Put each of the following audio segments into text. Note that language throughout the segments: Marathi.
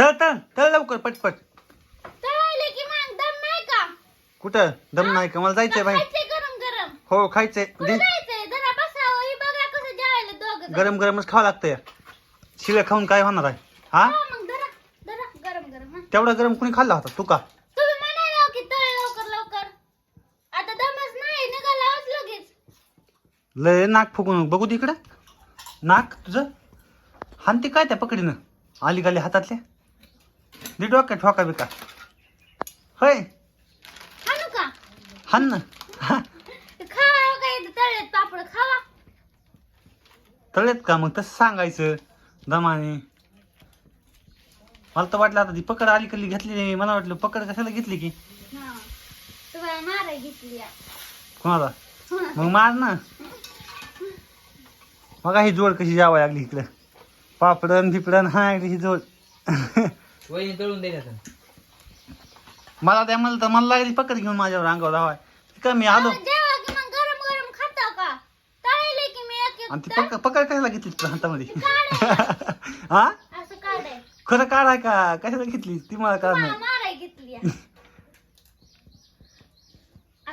तळ तळ तळ लवकर पटपट. तळले की मग दम नाही का? कुठं? दम नाही का? मला जायचंय बाई खायचंय गरम गरम. हो खायचंय. कुठं दे. जायचंय? जरा बसावं. ही बघा कसं जेवायला दोघं गरम गरमच खावं लागतंय. शिळं खाऊन काय होणार आहे? हा? मग धरा धरा. गरम गरम हा. तेवढा गरम कुणी खाल्ला होता? तू का? तुम्ही म्हणाला की तळ लवकर लवकर. आता दमच नाही निघालाच लगेच. लय नाक फुगून बघू दे इकडं. नाक तुझं. हानते काय त्या पकडीनं? आली गाली हातातल्या? दे डोक्या ठोका बिका होय. का? हान ना. हा, खावा काय तळलेत पापड खावा. तळेत का मग? तसं सांगायचं. दमाने. मला तर वाटलं आता ती पकड आली कल्ली घेतली नाही. मला वाटलं पकड कशाला घेतली की? हा. तुम्हाला माराय घेतली या. कोणाला? मग मार ना. मग ही जोड कशी जावं लागली इकडं. पापडन बिपडन हा लागली ही जोड. वहिनी तळून दे ना मला त्या मला तर मला लागली पकड घेऊन माझ्यावर अंगावर धावाय. का मी आलो? की मग गरम गरम खाता का? तळले की मी एक आणि ती तळ- पकड पकड कशाला घेतली तुला हातामध्ये. हा? असं काढाय खरं काढाय का? कशाला घेतली? ती मला काढ मला नाही. माराय घेतली. असं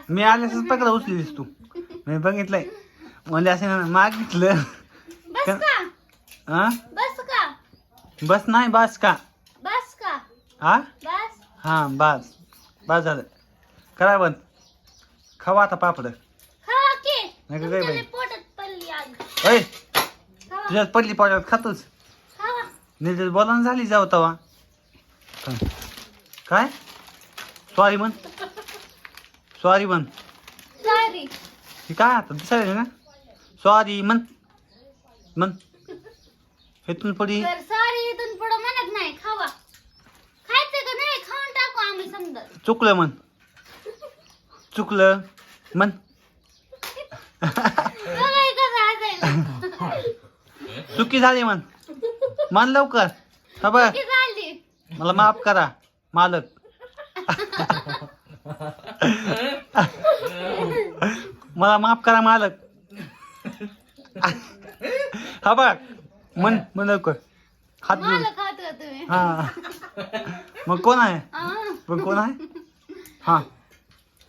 मी आल्यासच पकड उचलीस तू. मी बघितलंय. म्हणजे असे ना मागितलं बस का? हा? बस का? बस नाही बस का बस का? हा बस. हा बस. बस झालं. करा बंद. खावा आता पापड. नाही का काय बाई? अय तुझ्यात पडली पाड्यात खातोच निर्देश बोलान झाली जाऊ तवा. काय? सॉरी म्हण. सॉरी म्हण. हे काय आता? दिसायला ना? सॉरी म्हण. म्हण. हेतून पडी तर सॉरी इथून पुढे म्हणत नाही खावा खायचं का नाही खाऊन टाकू आम्ही समजा चुकलं म्हण. चुकलं म्हण. चुकी झाली म्हण. म्हण लवकर. हा बघ. मला माफ करा मालक. मला माफ करा मालक. हा बघ. म्हण म्हण लवकर. हात हा. मग कोण आहे? पण कोण आहे? हा.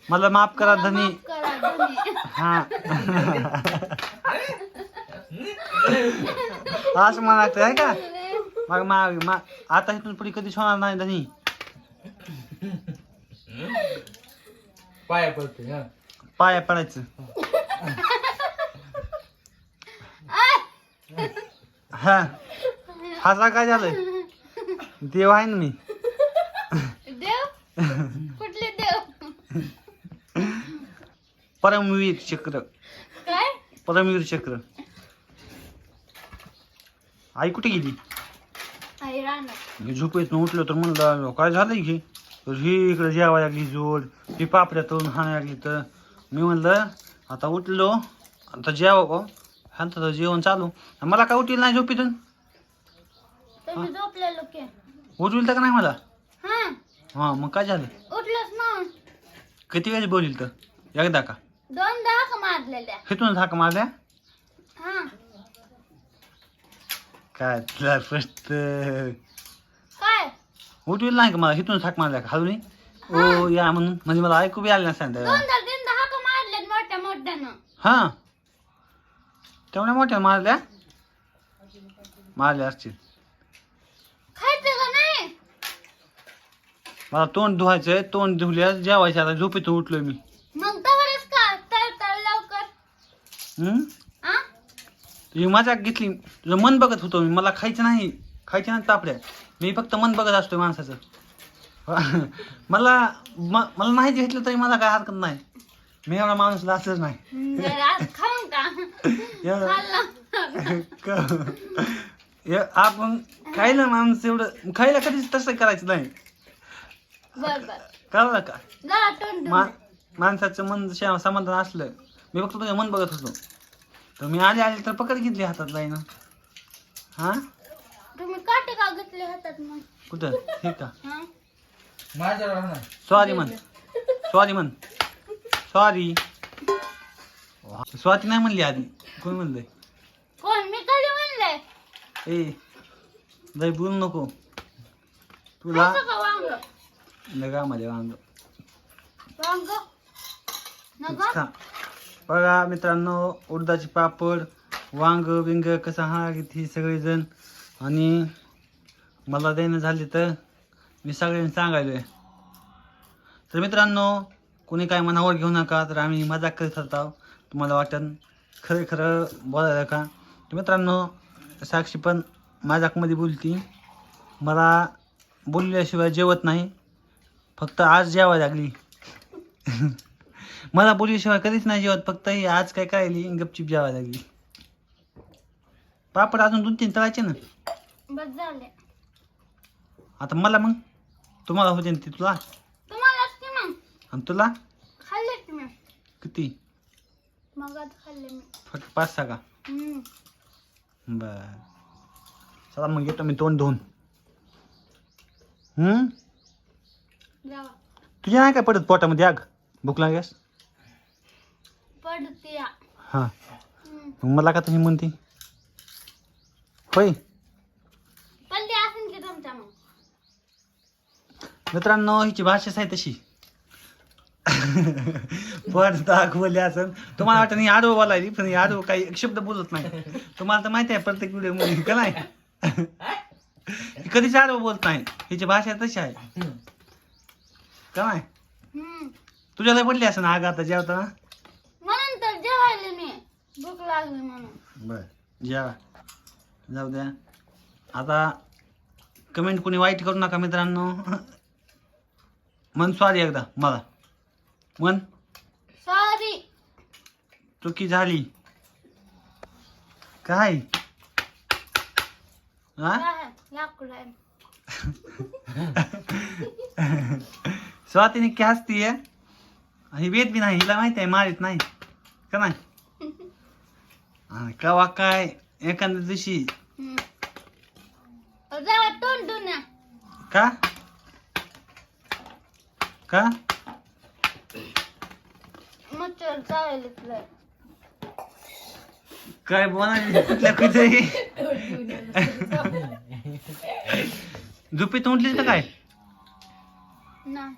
मला माफ करा मला धनी. माफ करा धनी. हा. असं म्हणा लागतं आहे का? मग मा- मा- आता इथून पुढे कधीच होणार नाही धनी. पाया पडते हा. पाया पडायचं. हा. हसा काय झालं देव आहे ना मी. देव? परमवीर चक्र. काय? परमवीर चक्र. आई कुठे गेली? आई राहणार. मी झोपेत उठलो तर म्हणलं काय झालं की तर ही इकडे जेवायला लागली जोड ही पापड्या तळून हाणायला लागली तर. मी म्हणलं आता उठलो. आता जेवा ह्यांचं तर जेवण चालू. मला काय उठील नाही झोपेतून? तुम्ही झोपलेलो की. उठविल तर का नाही मला? हा. हां मग काय झालं? उठलोच ना. किती वेळेस बोलील तर एकदा का? दोन दाख मारलेल्या. हेतून हाक मारल्या? हा. काय तुला प्रश्न काय? उठविल नाही का मला? हिथून हाक मारल्या का? हलून ओ या म्हणून. म्हणजे मला ऐकू बी आलं नाही सांगता मारलेत मोठ्या मोठ्यानं. हां. तेवढ्या मोठ्या मारल्या? मारल्या असतील. खायचं का नाही? मला तोंड धुवायचंय. तोंड धुल्या जेवायचं. आता झोपेतून उठलोय मी मग तवरच का तळ तळ लवकर हम्म? तुझी मजाक घेतली. तुझं मन बघत होतो मी. मला खायचं नाही. खायचं नाही तापड्या. मी फक्त मन बघत असतोय माणसाचं. मला म- मला नाही घेतलं तरी मला काय हरकत नाही. मी एवढा माणूस लाचच नाही. खाऊन का एवढं खाल्लं. क- आपण खायला माणूस एवढं खायला कधीच तसं करायचं नाही. बर बर. कळलं का? जरा तोंड मा. माणसाचं मन शा- समाधान असलं. मी फक्त तुझं मन बघत होतो. तर मी आले आले तर पकड घेतली हातात लाईन. हा? तुम्ही काटे का घेतले हातात मग? कुठं? हे का? हा? माझ्या राहणार सॉरी म्हण. सॉरी म्हण. सॉरी स्वाती नाही म्हणली आधी. कोण म्हणलंय? कोण? मी कधी म्हणले ए लय बोलू नको. तुला का वांग? नगामध्ये वांग. वांग? नका? खा बघा मित्रांनो उडदाचे पापड वांग विंग कसं हा किती सगळेजण. आणि मला देणं झाले तर मी सगळ्यांनी सांगायलोय तर मित्रांनो कोणी काय मनावर घेऊ नका तर आम्ही मजाक करत होतो तुम्हाला वाटन खरं खरं बोलायला का? तर मित्रांनो साक्षी पण मजाकमध्ये बोलती. मला बोलल्याशिवाय जेवत नाही. फक्त आज जेवायला लागली. मला बोलल्याशिवाय कधीच नाही जेवत फक्त ही आज काय करायली गपचीप जेवायला लागली. पापड अजून दोन तीन तळायचे ना. बस झाले. आता मला मग तुम्हाला होते ना ते तुला. मग. आणि तुला? खाल्ले की मी. किती? मग खाल्ले मी. फक्त पाच सहा का? हम्म. बर. चला मग येतो मी तोंड धुवून. हम्म? जावा तुझ्या नाही काय पडत पोटामध्ये आग? भूक लागेस हां. मग मला का तुम्ही म्हणते? होय. पडली असेल की तुमच्या मग. मित्रांनो हिची भाषाच आहे तशी. पण दाखवली असं तुम्हाला वाटतं ही आडवं बोलायली पण ही आडवं काही एक शब्द बोलत नाही. तुम्हाला तर माहिती आहे प्रत्येक व्हिडिओमध्ये का नाही? ही कधीच आडवं बोलत नाही. हिची भाषा तशी आहे. का नाही? हम्म. तुझ्याला पडली असं ना आग आता जेवताना म्हणून तर जेवायले मी भूक लागली म्हणून. बर. जेवा जाऊ द्या. आता कमेंट कोणी वाईट करू नका मित्रांनो. मन सॉरी एकदा मला मन? सॉरी चुकी झाली. काय? हा? लाकूड आहे. स्वातीने की हसतीये ही वेद बी नाही हिला माहिती आहे मारित नाही. का नाही? कवा काय? एखाद्या दिवशी. जावा तोंड का? का? मच्छर चावायला तुला काय बोला कुठल्या कुठेही झोपेत उठली तर काय? नाही.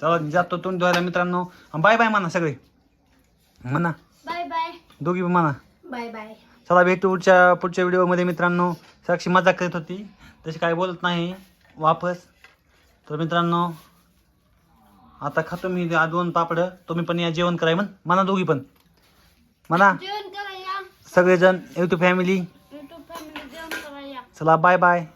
चला जातो तोंड धुवायला मित्रांनो. बाय बाय म्हणा सगळे. म्हणा. Bye bye. दोघी पण म्हणा. Bye bye. चला भेटू पुढच्या पुढच्या व्हिडिओमध्ये मित्रांनो. साक्षी मजाक करत होती. तशी काय बोलत नाही. वापस. तर मित्रांनो आता खातो मी आ- दोन पापडं. तुम्ही पण या जेवण कराय म्हण. म्हणा दोघी पण. म्हणा. जेवण सगळेजण युट्यूब फॅमिली युट्यूब फॅमिली जेवण चला बाय बाय